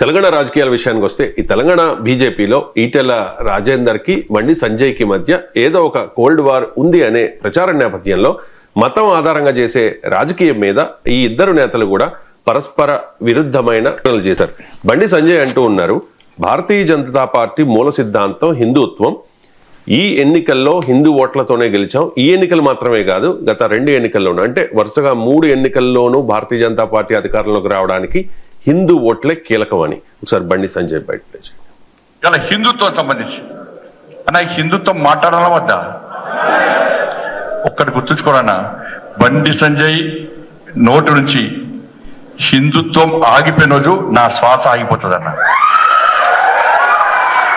తెలంగాణ రాజకీయాల విషయానికి వస్తే ఈ తెలంగాణ బీజేపీలో ఈటెల రాజేందర్కి బండి సంజయ్కి మధ్య ఏదో ఒక కోల్డ్ వార్ ఉంది అనే ప్రచార నేపథ్యంలో మతం ఆధారంగా చేసే రాజకీయం మీద ఈ ఇద్దరు నేతలు కూడా పరస్పర విరుద్ధమైన చేశారు. బండి సంజయ్ అంటూ ఉన్నారు భారతీయ జనతా పార్టీ మూల సిద్ధాంతం హిందుత్వం. ఈ ఎన్నికల్లో హిందూ ఓట్లతోనే గెలిచాం. ఈ ఎన్నికలు మాత్రమే కాదు గత రెండు ఎన్నికల్లోనూ అంటే వరుసగా మూడు ఎన్నికల్లోనూ భారతీయ జనతా పార్టీ అధికారంలోకి రావడానికి హిందూ ఓట్లే కీలకం అని. ఒకసారి బండి సంజయ్ బయట చాలా ఇలా హిందుత్వం సంబంధించి. అన్న ఈ హిందుత్వం మాట్లాడాలా వద్దా? ఒక్కటి గుర్తుంచుకోరన్న బండి సంజయ్ నోటి నుంచి హిందుత్వం ఆగిపోయిన రోజు నా శ్వాస ఆగిపోతుందన్న.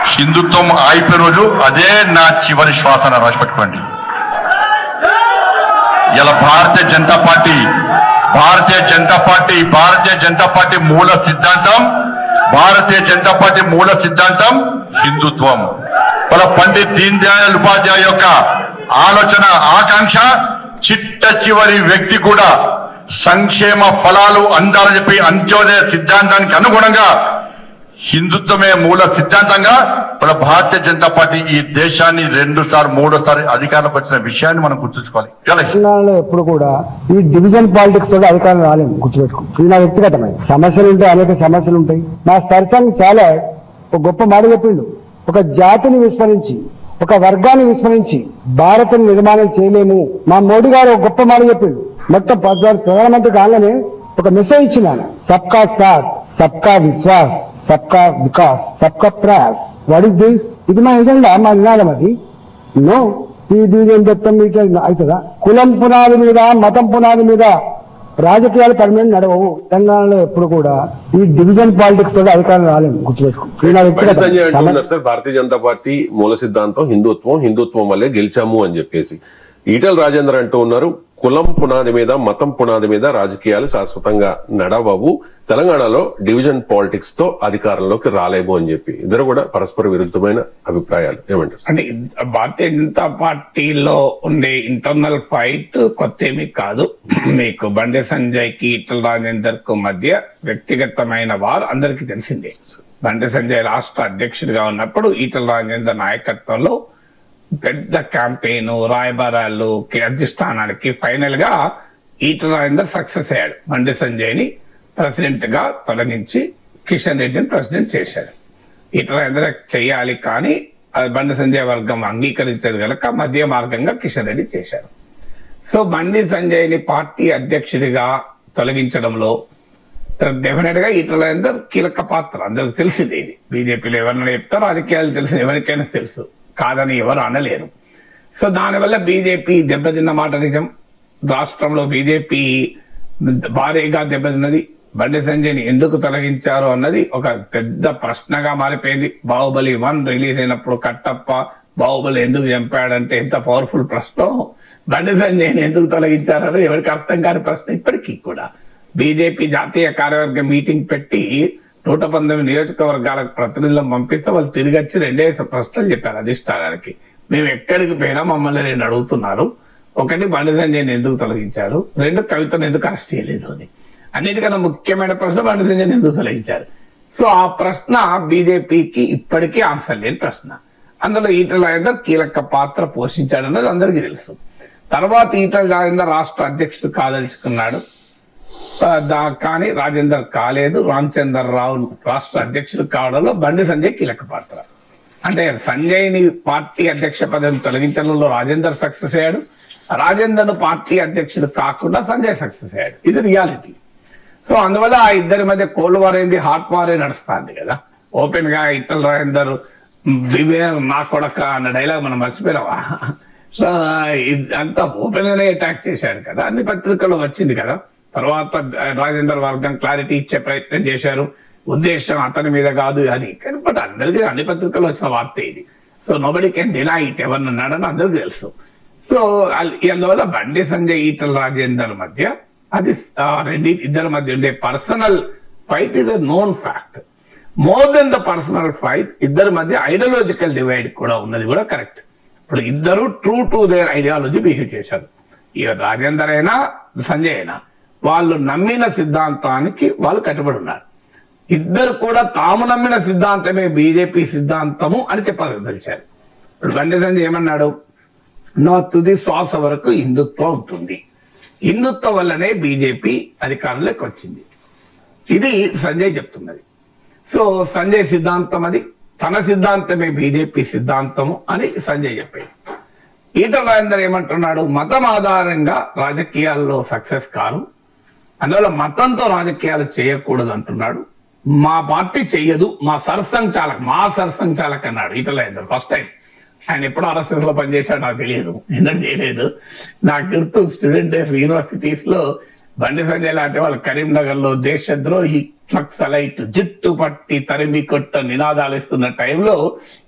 హిందుత్వం ఆగిపోయిన రోజు అదే నా చివరి శ్వాస రాసి పెట్టుకోండి. ఇలా భారతీయ జనతా పార్టీ భారతీయ జనతా పార్టీ భారతీయ జనతా పార్టీ మూల సిద్ధాంతం భారతీయ జనతా పార్టీ మూల సిద్ధాంతం హిందుత్వం. వాళ్ళ పండిత్ దీన్ దయాళ్ ఉపాధ్యాయ యొక్క ఆలోచన ఆకాంక్ష చిట్ట చివరి వ్యక్తి కూడా సంక్షేమ ఫలాలు అందాలని చెప్పి అంత్యోదయ సిద్ధాంతానికి అనుగుణంగా హిందుత్వమే మూల సిద్ధాంతంగా మన భారతీయ జనతా పార్టీ ఈ దేశాన్ని రెండు సార్లు మూడోసారి అధికారంలోకి వచ్చిన విషయాన్ని మనం గుర్తుంచుకోవాలి. తెలంగాణలో ఎప్పుడు కూడా ఈ డివిజన్ పాలిటిక్స్ తోటి అధికారం రాలేము గుర్తుపెట్టుకో. ఇది నా వ్యక్తిగతమైన సమస్యలు ఉంటాయి అనేక సమస్యలు ఉంటాయి. నా సరసంగ్ చాలా ఒక గొప్ప మాట చెప్పిండు. ఒక జాతిని విస్మరించి ఒక వర్గాన్ని విస్మరించి భారత నిర్మాణం చేయలేము. మా మోడీ గారు ఒక గొప్ప మాట చెప్పిండు. మొత్తం పద్నాలుగు ప్రధానమంత్రి కాగానే ఒక మెసేజ్ ఇచ్చిన ఆయన. సబ్కా సాత్ సబ్కా విశ్వాస్ సబ్కా వికాస్ సబ్కా ప్రయాస్. వాట్ ఇస్ దిస్ ఇది మా ఎజెండా మా నినాదం అది. నో ఈ డివిజన్ చెప్తాం ఇట్లా అవుతుందా? కులం పునాది మీద మతం పునాది మీద రాజకీయాలు పర్మనెంట్ నడవవు. తెలంగాణలో ఎప్పుడు కూడా ఈ డివిజన్ పాలిటిక్స్ తోటి అధికారం రాలేము. గుర్తుపెట్టుకో. భారతీయ జనతా పార్టీ మూల సిద్ధాంతం హిందుత్వం హిందుత్వం వల్లే గెలిచాము అని చెప్పేసి. ఈటల రాజేందర్ అంటూ ఉన్నారు కులం పునాది మీద మతం పునాది మీద రాజకీయాలు శాశ్వతంగా నడవవు. తెలంగాణలో డివిజన్ పాలిటిక్స్తో అధికారంలోకి రాలేము అని చెప్పి ఇద్దరు కూడా పరస్పర విరుద్ధమైన అభిప్రాయాలు. ఏమంటారు? అంటే భారతీయ జనతా పార్టీలో ఉండే ఇంటర్నల్ ఫైట్ కొత్త ఏమీ కాదు. మీకు బండి సంజయ్కి ఈటల రాజేందర్కు మధ్య వ్యక్తిగతమైన వారు అందరికీ తెలిసిందే. బండి సంజయ్ రాష్ట్ర అధ్యక్షుడిగా ఉన్నప్పుడు ఈటల రాజేందర్ నాయకత్వంలో పెద్ద క్యాంపెయిన్ రాయబారాలు అధిష్టానానికి ఫైనల్గా ఈటల రాజేందర్ సక్సెస్ అయ్యాడు. మండి సంజయ్ని ప్రెసిడెంట్గా తొలగించి కిషన్ రెడ్డిని ప్రెసిడెంట్ చేశాడు ఇట్లా చేయాలి కానీ అది బండి సంజయ్ వర్గం అంగీకరించదు కనుక మధ్య మార్గంగా కిషన్ రెడ్డి చేశారు. సో బండి సంజయ్ని పార్టీ అధ్యక్షుడిగా తొలగించడంలో డెఫినెట్గా ఈటల కీలక పాత్ర. అందరికి తెలిసింది ఇది. బీజేపీలో ఎవరైనా చెప్తారో రాజకీయాలు తెలుసు ఎవరికైనా తెలుసు. కాదని ఎవరు అనలేరు. సో దానివల్ల బీజేపీ దెబ్బతిన్న మాట నిజం. రాష్ట్రంలో బీజేపీ భారీగా దెబ్బతిన్నది. బండి సంజయ్ని ఎందుకు తొలగించారు అన్నది ఒక పెద్ద ప్రశ్నగా మారిపోయింది. బాహుబలి వన్ రిలీజ్ అయినప్పుడు కట్టప్ప బాహుబలి ఎందుకు చంపాడంటే ఎంత పవర్ఫుల్ ప్రశ్న బండి సంజయ్ని ఎందుకు తొలగించారని ఎవరికి అర్థం కాని ప్రశ్న ఇప్పటికీ కూడా. బీజేపీ జాతీయ కార్యవర్గ మీటింగ్ పెట్టి నూట పంతొమ్మిది నియోజకవర్గాలకు ప్రతినిధులను పంపిస్తే వాళ్ళు తిరిగి వచ్చి రెండే ప్రశ్నలు చెప్పారు అధిష్టానానికి మేము ఎక్కడికి పోయినా మమ్మల్ని రెండు అడుగుతున్నారు. ఒకటి బండి సంజయ్ని ఎందుకు తొలగించారు? రెండు కవితను ఎందుకు అరెస్ట్ చేయలేదు అని. అన్నిటికన్నా ముఖ్యమైన ప్రశ్న బండి సంజయ్ని ఎందుకు తొలగించారు? సో ఆ ప్రశ్న బీజేపీకి ఇప్పటికీ ఆన్సర్ లేని ప్రశ్న. అందులో ఈటల రాజేందర్ కీలక పాత్ర పోషించాడన్నది అందరికీ తెలుసు. తర్వాత ఈటల రాజేందర్ రాష్ట్ర అధ్యక్షుడు కాదలుచుకున్నాడు. కానీ రాజేందర్ కాలేదు. రామచందర్ రావు రాష్ట్ర అధ్యక్షుడు కావడంలో బండి సంజయ్ కీలక పాత్ర. అంటే సంజయ్ని పార్టీ అధ్యక్ష పదవిని తొలగించడంలో రాజేందర్ సక్సెస్ అయ్యాడు. రాజేందర్ పార్టీ అధ్యక్షుడు కాకుండా సంజయ్ సక్సెస్ అయ్యాడు. ఇది రియాలిటీ. సో అందువల్ల ఆ ఇద్దరి మధ్య కోల్డ్ వార్ ఏంది హాట్ వారే నడుస్తుంది కదా. ఓపెన్గా ఇట్టల రాజేందర్ వివేక్ నా కొడక అన్న డైలాగ్ మనం మర్చిపోయినావా సో ఇది అంతా ఓపెన్ గానే అటాక్ చేశాడు కదా. అన్ని పత్రికల్లో వచ్చింది కదా. తర్వాత రాజేందర్ వర్గం క్లారిటీ ఇచ్చే ప్రయత్నం చేశారు. ఉద్దేశం అతని మీద కాదు అని. కానీ బట్ అందరికీ అన్ని పత్రికల్లో వచ్చిన వార్త ఇది. So nobody can deny it ఎవరినన్నాడని అందరికీ తెలుసు. సో అందువల్ల బండి సంజయ్ ఈటల రాజేందర్ మధ్య అది రెండి ఇద్దరి మధ్య ఉండే personal fight is known fact more than the personal fight ఇద్దరి మధ్య ఐడియాలజికల్ డివైడ్ కూడా ఉన్నది కూడా కరెక్ట్ ఇప్పుడు ఇద్దరు true to their ideology behave చేశారు. ఇక రాజేందర్ అయినా సంజయ్ అయినా. వాళ్ళు నమ్మిన సిద్ధాంతానికి వాళ్ళు కట్టుబడి ఉన్నారు. ఇద్దరు కూడా తాము నమ్మిన సిద్ధాంతమే బీజేపీ సిద్ధాంతము అని చెప్పదలిచారు ఇప్పుడు బండి సంజయ్ ఏమన్నాడు? నా తుది శ్వాస వరకు హిందుత్వం ఉంటుంది. హిందుత్వం వల్లనే బీజేపీ అధికారంలోకి వచ్చింది. ఇది సంజయ్ చెప్తున్నది. సో సంజయ్ సిద్ధాంతం అది తన సిద్ధాంతమే బీజేపీ సిద్ధాంతము అని సంజయ్ చెప్పాడు ఈటల రాజేందర్ ఏమంటున్నాడు? మతం ఆధారంగా రాజకీయాల్లో సక్సెస్ కారు అందువల్ల మతంతో రాజకీయాలు చేయకూడదు అంటున్నాడు మా పార్టీ చెయ్యదు మా సరసంగ్ చాలక్ మా సరసంగ్ చాలక్ అన్నాడు ఈటల ఫస్ట్ టైం ఆయన ఎప్పుడు ఆర్ఎస్ఎస్లో పనిచేశాడు నాకు తెలియదు ఎందుకు చేయలేదు నాకు గుర్తు స్టూడెంట్ యూనివర్సిటీస్లో బండి సంజయ్ లాంటి వాళ్ళు కరీంనగర్లో దేశద్రోహి నక్సలైట్ జుట్టు పట్టి తరిమి కొట్ట నినాదాలు ఇస్తున్న టైంలో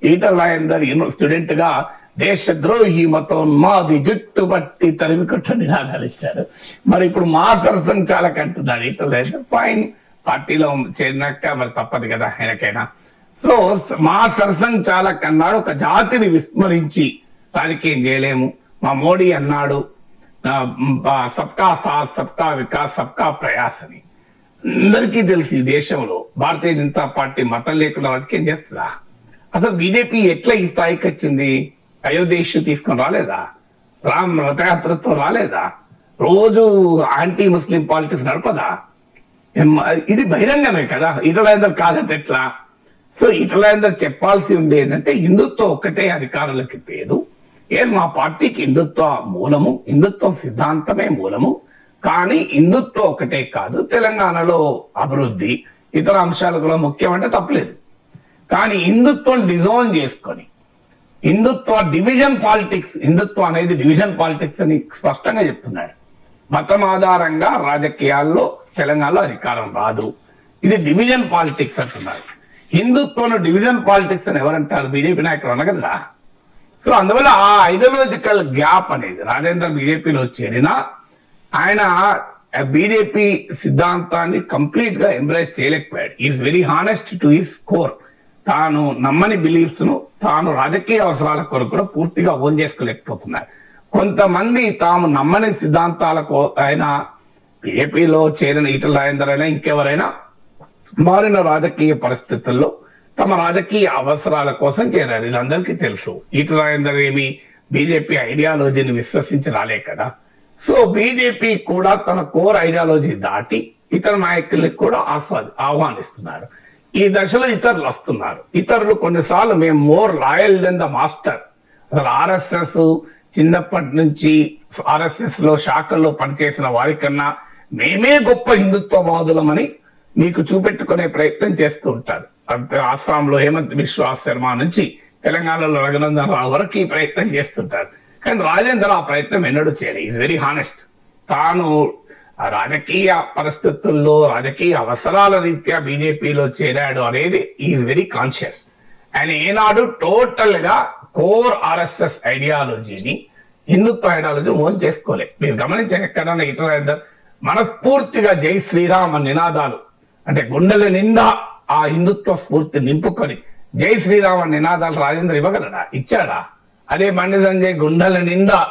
ఈటల రాజేందర్ స్టూడెంట్గా దేశద్రోహి మతం మాది జుట్టు పట్టి తరిమి కొట్ట నినాదాలు ఇచ్చారు మరి ఇప్పుడు మా సరసం చాలా కంటున్నాడు. ఇట్లా రాజేందర్ ఫైన్ పార్టీలో చేరినాక మరి తప్పదు కదా ఆయనకైనా. సో మా సరసం చాలా కన్నాడు. ఒక జాతిని విస్మరించి రాజకీయం చేయలేము. మా మోడీ అన్నాడు సబ్కా సాత్ సబ్కా వికాస్ సబ్కా ప్రయాస్ అని. అందరికీ తెలుసు ఈ దేశంలో భారతీయ జనతా పార్టీ మతం లేకుండా రాజకీయం చేస్తుందా? అసలు బీజేపీ ఎట్లా ఈ స్థాయికి వచ్చింది? అయోధ్య ఇష్యూ తీసుకొని రాలేదా? రామ్ రథయాత్రతో రాలేదా? రోజు యాంటీ ముస్లిం పాలిటిక్స్ నడపదా? ఇది బహిరంగమే కదా. ఇటలాందర్ కాదంటే ఎట్లా? సో ఇటలాందర్ చెప్పాల్సి ఉంది ఏంటంటే హిందుత్వం ఒక్కటే అధికారంలోకి పేరు. ఏది మా పార్టీకి హిందుత్వ మూలము హిందుత్వం సిద్ధాంతమే మూలము. కానీ హిందుత్వం ఒకటే కాదు తెలంగాణలో అభివృద్ధి ఇతర అంశాలు కూడా ముఖ్యమంటే తప్పలేదు. కానీ హిందుత్వం డిజోన్ చేసుకొని హిందుత్వ డివిజన్ పాలిటిక్స్ హిందుత్వం అనేది డివిజన్ పాలిటిక్స్ అని స్పష్టంగా చెప్తున్నాడు. మతం ఆధారంగా రాజకీయాల్లో తెలంగాణలో అధికారం రాదు. ఇది డివిజన్ పాలిటిక్స్ అంటున్నారు. హిందుత్వం డివిజన్ పాలిటిక్స్ అని ఎవరంటారు? బీజేపీ నాయకులు అనగలరా సో అందువల్ల ఆ ఐడియలాజికల్ గ్యాప్ అనేది రాజేంద్ర బీజేపీలో చేరిన ఆయన బీజేపీ సిద్ధాంతాన్ని కంప్లీట్గా ఎంబ్రేస్ చేయలేకపోయాడు. Is very honest to his core తాను నమ్మని బిలీఫ్స్ను తాను రాజకీయ అవసరాల కొరకు కూడా పూర్తిగా ఓన్ చేసుకోలేకపోతున్నారు. కొంతమంది తాము నమ్మని సిద్ధాంతాలకు అయినా ఏపీలో చేరిన ఈటల రాజేందర్ అయినా ఇంకెవరైనా మారిన రాజకీయ పరిస్థితుల్లో తమ రాజకీయ అవసరాల కోసం చేరారు. వీళ్ళందరికీ తెలుసు. ఈటల రాజేందర్ ఏమి బీజేపీ ఐడియాలజీని విశ్వసించి రాలే కదా. సో బీజేపీ కూడా తన కోర్ ఐడియాలజీ దాటి ఇతర నాయకుల్ని కూడా ఆస్వాది ఆహ్వానిస్తున్నారు. ఈ దశలో ఇతరులు వస్తున్నారు. ఇతరులు కొన్నిసార్లు మేము more loyal than the master అసలు ఆర్ఎస్ఎస్ చిన్నప్పటి నుంచి ఆర్ఎస్ఎస్లో శాఖల్లో పనిచేసిన వారికన్నా మేమే గొప్ప హిందుత్వవాదులమని మీకు చూపెట్టుకునే ప్రయత్నం చేస్తూ ఉంటారు. అంతే హేమంత్ బిశ్వా శర్మ నుంచి తెలంగాణలో రఘునందన్ రావు వరకు ఈ ప్రయత్నం చేస్తుంటారు. కానీ రాజేంద్ర ఆ ప్రయత్నం ఎన్నడూ చేయలేదు. ఈజ్ వెరీ హానెస్ట్ తాను రాజకీయ పరిస్థితుల్లో రాజకీయ అవసరాల రీత్యా బీజేపీలో చేరాడు అనేది ఈజ్ వెరీ కాన్షియస్. ఆయన ఏనాడు టోటల్గా కోర్ ఆర్ఎస్ఎస్ ఐడియాలజీని హిందుత్వ ఐడియాలజీ మోన్ చేసుకోలే. మీరు గమనించండి ఎక్కడన్నా ఇతర మనస్ఫూర్తిగా జై శ్రీరామ్ అని నినాదాలు. అంటే గుండెల నిండా ఆ హిందుత్వ స్ఫూర్తి నింపుకొని జై శ్రీరామ్ అని నినాదాలు రాజేంద్ర ఇవ్వగలడా? ఇచ్చాడా? అదే బండి సంజయ్ గుండెల నిండా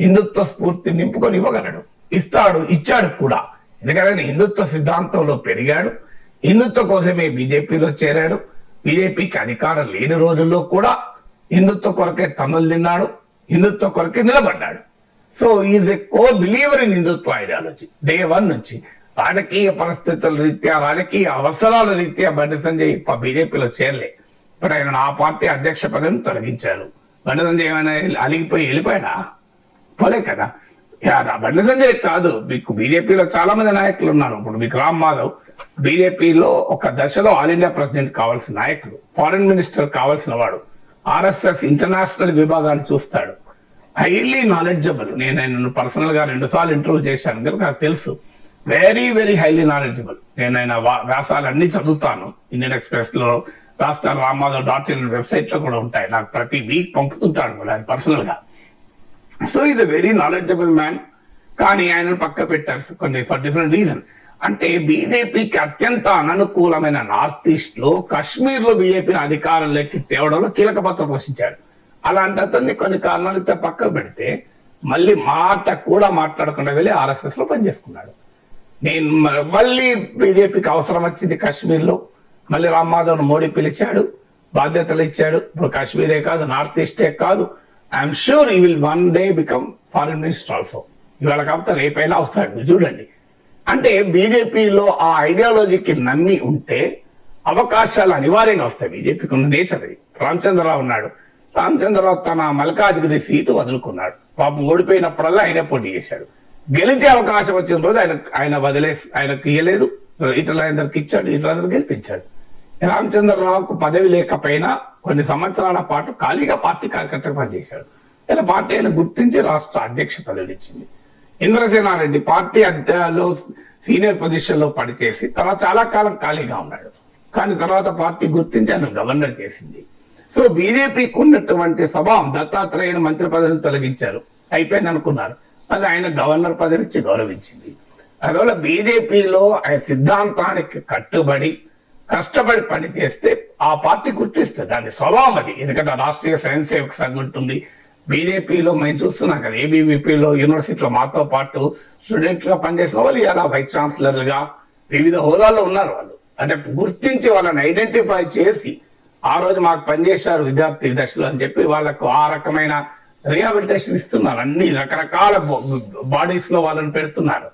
హిందుత్వ స్ఫూర్తి నింపుకొని ఇవ్వగలడు. ఇస్తాడు ఇచ్చాడు కూడా. ఎందుకంటే హిందుత్వ సిద్ధాంతంలో పెరిగాడు. హిందుత్వ కోసమే బీజేపీలో చేరాడు. బీజేపీకి అధికారం లేని రోజుల్లో కూడా హిందుత్వ కొరకే తమలు తిన్నాడు హిందుత్వ కొరకే నిలబడ్డాడు. So is a co believer in Hindutva ideology day one నుంచి. రాజకీయ పరిస్థితుల రీత్యా రాజకీయ అవసరాల రీత్యా బండి సంజయ్ బీజేపీలో చేరలే. ఇప్పుడు ఆయన ఆ పార్టీ అధ్యక్ష పదవిని తొలగించారు. బండి సంజయ్ ఏమైనా అలిగిపోయి వెళ్ళిపోయినా పోలే కదా. బండి సంజయ్ కాదు. మీకు బీజేపీలో చాలా మంది నాయకులు ఉన్నారు. ఇప్పుడు మీకు రామ్ మాధవ్ బీజేపీలో ఒక దశలో ఆల్ ఇండియా ప్రెసిడెంట్ కావాల్సిన నాయకుడు ఫారెన్ మినిస్టర్ కావాల్సిన వాడు ఆర్ఎస్ఎస్ ఇంటర్నేషనల్ విభాగాన్ని చూస్తాడు. Highly knowledgeable. నేను ఆయన పర్సనల్గా రెండు సార్లు ఇంటర్వ్యూ చేశాను. కనుక నాకు తెలుసు. Very very highly knowledgeable. నేను ఆయన వా- వ్యాసాలు అన్ని చదువుతాను. ఇండియన్ ఎక్స్ప్రెస్లో రాష్ట్ర రామాధవ్ డాట్ ఇన్ వెబ్సైట్లో కూడా ఉంటాయి. నాకు ప్రతి వీక్ పంపుతుంటాడు. కూడా ఆయన పర్సనల్గా సో ఇది వెరీ నాలెడ్జబుల్ మ్యాన్ కానీ ఆయన పక్క పెట్టారు కొన్ని ఫర్ డిఫరెంట్ రీజన్ అంటే బీజేపీకి అత్యంత అననుకూలమైన నార్త్ ఈస్ట్లో కాశ్మీర్లో బీజేపీని అధికారంలోకి తేవడంలో కీలక పాత్ర పోషించాడు అలాంటి అతన్ని కొన్ని కారణాలతో పక్కకు పెడితే మళ్ళీ మాట కూడా మాట్లాడకుండా వెళ్ళి ఆర్ఎస్ఎస్లో పనిచేసుకున్నాడు. నేను మళ్ళీ బీజేపీకి అవసరం వచ్చింది కాశ్మీర్లో మళ్ళీ రామ్ మాధవ్ మోడీ పిలిచాడు బాధ్యతలు ఇచ్చాడు. ఇప్పుడు కాశ్మీరే కాదు నార్త్ ఈస్టే కాదు. I'm sure he will one day become foreign minister also ఇవాళ కాకపోతే రేపైనా అవుతాడు చూడండి. అంటే బీజేపీలో ఆ ఐడియాలజీకి నమ్మి ఉంటే అవకాశాలు అనివార్యంగా వస్తాయి. బీజేపీకి ఉన్న నేచర్ అది. రామచంద్రరావు ఉన్నాడు. రామచంద్రరావు తన మల్కాజ్గిరి సీటు వదులుకున్నాడు. పాపం ఓడిపోయినప్పుడల్లా ఆయనే పోటీ చేశాడు. గెలిచే అవకాశం వచ్చిన రోజు ఆయన ఆయన వదిలే ఆయనకు ఇయ్యలేదు. ఇతరులందరికి ఇచ్చాడు. ఇతరులందరూ గెలిపించాడు. రామచంద్రరావుకు పదవి లేకపోయినా కొన్ని సంవత్సరాల పాటు ఖాళీగా పార్టీ కార్యకర్తగా పనిచేశాడు ఇలా పార్టీ ఆయన గుర్తించి రాష్ట్ర అధ్యక్ష పదవి ఇచ్చింది ఇంద్రసేనారెడ్డి పార్టీ అధ్యలో సీనియర్ పొజిషన్లో పనిచేసి తర్వాత చాలా కాలం ఖాళీగా ఉన్నాడు. కానీ తర్వాత పార్టీ గుర్తించి ఆయన గవర్నర్ చేసింది. సో బీజేపీకి ఉన్నటువంటి స్వభావం దత్తాత్రేయుని మంత్రి పదవిని తొలగించారు. అయిపోయింది అనుకున్నారు. మళ్ళీ ఆయన గవర్నర్ పదవి ఇచ్చి గౌరవించింది. అందువల్ల బీజేపీలో ఆయన సిద్ధాంతానికి కట్టుబడి కష్టపడి పని చేస్తే ఆ పార్టీ గుర్తిస్తుంది. దాని స్వభావం అది. ఎందుకంటే రాష్ట్రీయ స్వయం సేవక సంఘం ఉంటుంది. బీజేపీలో మేము చూస్తున్నాం కదా ఏబీవీపీలో యూనివర్సిటీలో మాతో పాటు స్టూడెంట్గా పనిచేసిన వాళ్ళు ఇలా వైస్ ఛాన్సలర్లుగా వివిధ హోదాల్లో ఉన్నారు వాళ్ళు. అంటే గుర్తించి వాళ్ళని ఐడెంటిఫై చేసి ఆ రోజు మాకు పనిచేశారు విద్యార్థి దశలో అని చెప్పి వాళ్ళకు ఆ రకమైన రిహాబిలిటేషన్ ఇస్తున్నారు. అన్ని రకరకాల బాడీస్లో వాళ్ళని పెడుతున్నారు.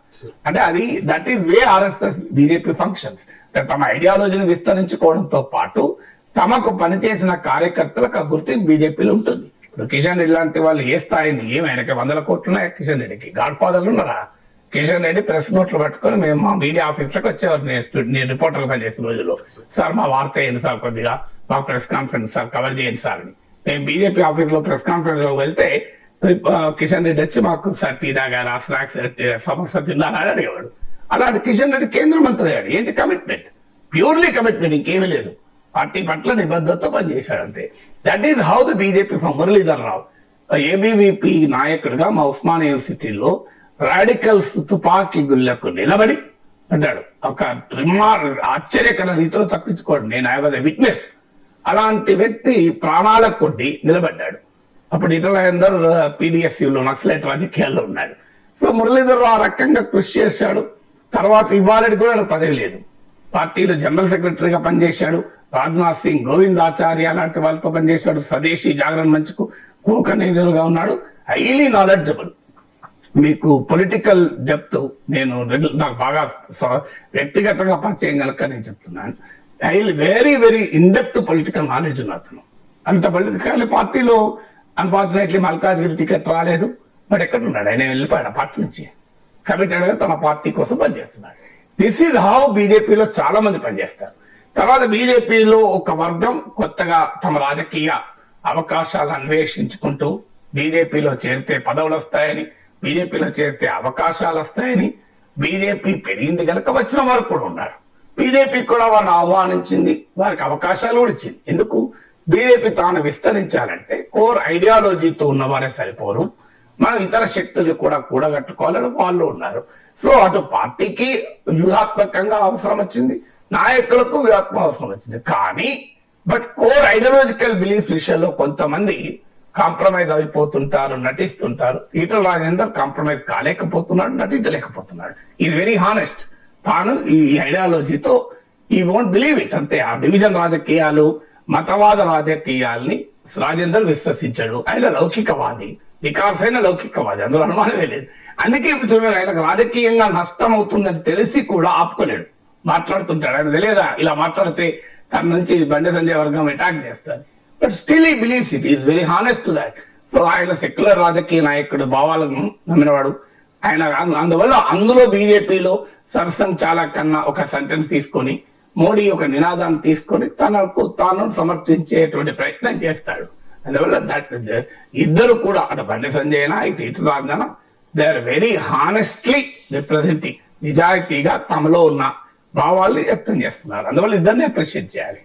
అంటే అది that is way RSS BJP functions తమ ఐడియాలజీని విస్తరించుకోవడంతో పాటు తమకు పనిచేసిన కార్యకర్తలకు ఆ గుర్తింపు బీజేపీలో ఉంటుంది. ఇప్పుడు కిషన్ రెడ్డి లాంటి వాళ్ళు ఏ స్థాయిని ఏమి ఆయనకి వందల కోట్లున్నాయా కిషన్ రెడ్డికి. గాడ్ ఫాదర్లు ఉన్నారా? కిషన్ రెడ్డి ప్రెస్ నోట్లు పట్టుకొని మేము మా మీడియా ఆఫీస్లకు వచ్చేవారు. నేను నేను రిపోర్టర్ పనిచేసిన రోజుల్లో. సార్ మా వార్త ఏంటి సార్ కొద్దిగా? మా ప్రెస్ కాన్ఫరెన్స్ సార్ కవర్ చేయండి సార్ అని. మేము బీజేపీ ఆఫీస్లో ప్రెస్ కాన్ఫరెన్స్లో వెళ్తే కిషన్ రెడ్డి వచ్చి మాకు సార్ టీ తాగారా స్నాక్స్ సమస్య తిన్నారా అని అడిగేవాడు. అలాంటి కిషన్ రెడ్డి కేంద్ర మంత్రి అయ్యాడు. ఏంటి కమిట్మెంట్ ప్యూర్లీ కమిట్మెంట్ ఇంకేమీ లేదు. పార్టీ పట్ల నిబద్ధత పనిచేశాడు అంతే. That is how the BJP from Muralidhar Rao ABVP నాయకుడిగా మా ఉస్మాన్ యూనివర్సిటీలో రాడికల్స్ తుపాకీ గుళ్ళకు నిలబడి అంటాడు ఒక రిమార్ ఆశ్చర్యకర రీతిలో తప్పించుకోండి. నేను ఐ వాజ్ విట్నెస్ అలాంటి వ్యక్తి ప్రాణాల కొట్టి నిలబడ్డాడు. అప్పుడు ఇతరులందరూ పీడిఎస్యూలో నక్సలైట్ రాజకీయాల్లో ఉన్నాడు సో మురళీధర్ ఆ రకంగా కృషి చేశాడు. తర్వాత ఇవ్వాలని కూడా నాకు పదవి లేదు. పార్టీలో జనరల్ సెక్రటరీగా పనిచేశాడు. రాజ్నాథ్ సింగ్ గోవిందాచార్య లాంటి వాళ్ళతో పనిచేశాడు. స్వదేశీ జాగరణ మంచుకు కోకనీయులుగా ఉన్నాడు. హైలీ నాలెడ్జబుల్ మీకు పొలిటికల్ డెప్త్ నేను నాకు బాగా స- వ్యక్తిగతంగా పరిచయం కనుక నేను చెప్తున్నాను. Highly very very in depth political knowledge ఉన్న అతను. అంత పొలిటికల్ పార్టీలో అన్ఫార్చునేట్లీ మల్కాజ్గిరి టికెట్ రాలేదు. మరి ఎక్కడ ఉన్నాడు ఆయన వెళ్ళిపోయాడు? ఆ పార్టీ నుంచి? కమిటెడ్గా తన పార్టీ కోసం పనిచేస్తున్నాడు. దిస్ ఈజ్ హౌ బీజేపీలో చాలా మంది పనిచేస్తారు. తర్వాత బీజేపీలో ఒక వర్గం కొత్తగా తమ రాజకీయ అవకాశాలు అన్వేషించుకుంటూ బీజేపీలో చేరితే పదవులు వస్తాయని బీజేపీలో చేరితే అవకాశాలు వస్తాయని బీజేపీ పెరిగింది కనుక వచ్చిన వారు కూడా ఉన్నారు. బీజేపీ కూడా వారిని ఆహ్వానించింది వారికి అవకాశాలు కూడా ఇచ్చింది. ఎందుకు? బీజేపీ తాను విస్తరించాలంటే కోర్ ఐడియాలజీతో ఉన్నవారే సరిపోరు. మనం ఇతర శక్తులు కూడా కూడగట్టుకోవాలని వాళ్ళు ఉన్నారు. సో అటు పార్టీకి వ్యూహాత్మకంగా అవసరం వచ్చింది నాయకులకు వ్యూహాత్మక అవసరం వచ్చింది. కానీ బట్ కోర్ ఐడియాలజికల్ బిలీఫ్ విషయంలో కొంతమంది కాంప్రమైజ్ అయిపోతుంటారు నటిస్తుంటారు. ఈటల రాజేందర్ కాంప్రమైజ్ కాలేకపోతున్నాడు నటించలేకపోతున్నాడు. ఇది వెరీ హానెస్ట్ తాను ఈ ఐడియాలజీతో ఈ వోంట్ బిలీవ్ ఇట్ అంతే ఆ డివిజన్ రాజకీయాలు మతవాద రాజకీయాల్ని రాజేందర్ విశ్వసించాడు. ఆయన లౌకికవాది. వికాసైన లౌకికవాది అందులో అనుమానమే లేదు. అందుకే ఇప్పుడు చూడండి ఆయనకు రాజకీయంగా నష్టం అవుతుందని తెలిసి కూడా ఆపుకోలేడు. మాట్లాడుతుంటాడు. ఆయన తెలియదా? ఇలా మాట్లాడితే తన నుంచి బండి సంజయ్ వర్గం అటాక్ చేస్తారు but still he believes it is very honest to that so ఆయన సెక్యులర్ రాజకీయ నాయకుడు భావాలను నమ్మినవాడు. ఆయన అందువల్ల అందులో బీజేపీలో సరసం చాలా కన్నా ఒక సెంటెన్స్ తీసుకొని మోడీ ఒక నినాదాన్ని తీసుకొని తనకు తాను సమర్థించేటువంటి ప్రయత్నం చేస్తాడు. అందువల్ల దట్ ఇద్దరు కూడా అటు బండి సంజయ్ అయినా ఇటు ఇటు రాజన they are very honestly representing నిజాయితీగా తమలో ఉన్న భావాల్ని వ్యక్తం చేస్తున్నారు. అందువల్ల ఇద్దరిని అప్రిషియేట్ చేయాలి.